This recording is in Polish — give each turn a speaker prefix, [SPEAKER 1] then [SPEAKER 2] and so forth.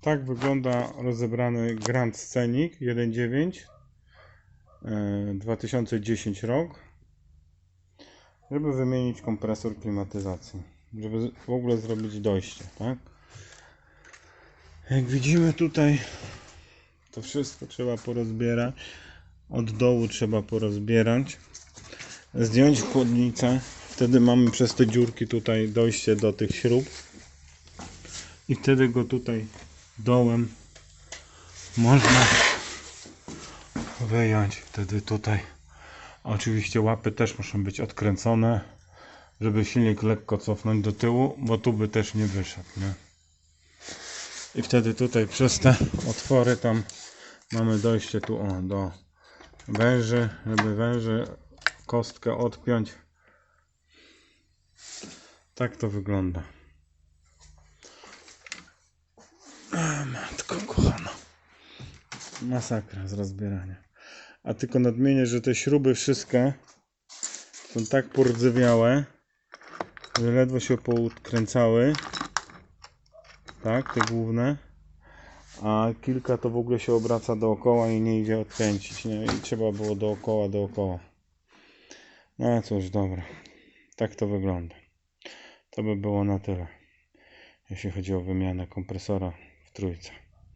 [SPEAKER 1] Tak wygląda rozebrany Grand Scenic 1.9 e, 2010 rok żeby wymienić kompresor klimatyzacji żeby w ogóle zrobić dojście tak? Jak widzimy tutaj to wszystko trzeba porozbierać od dołu trzeba porozbierać zdjąć chłodnicę wtedy mamy przez te dziurki tutaj dojście do tych śrub i wtedy go tutaj dołem. Można wyjąć wtedy tutaj. Oczywiście łapy też muszą być odkręcone żeby silnik lekko cofnąć do tyłu bo tu by też nie wyszedł nie? i wtedy tutaj przez te otwory tam mamy dojście tu o, do węży żeby węży kostkę odpiąć. Tak to wygląda Masakra z rozbierania. A tylko nadmienię, że te śruby wszystkie są tak pordzewiałe, że ledwo się poutkręcały. Tak, te główne. A kilka to w ogóle się obraca dookoła i nie idzie odkręcić. Nie? I trzeba było dookoła, dookoła. No cóż, dobra. Tak to wygląda. To by było na tyle, jeśli chodzi o wymianę kompresora w trójce.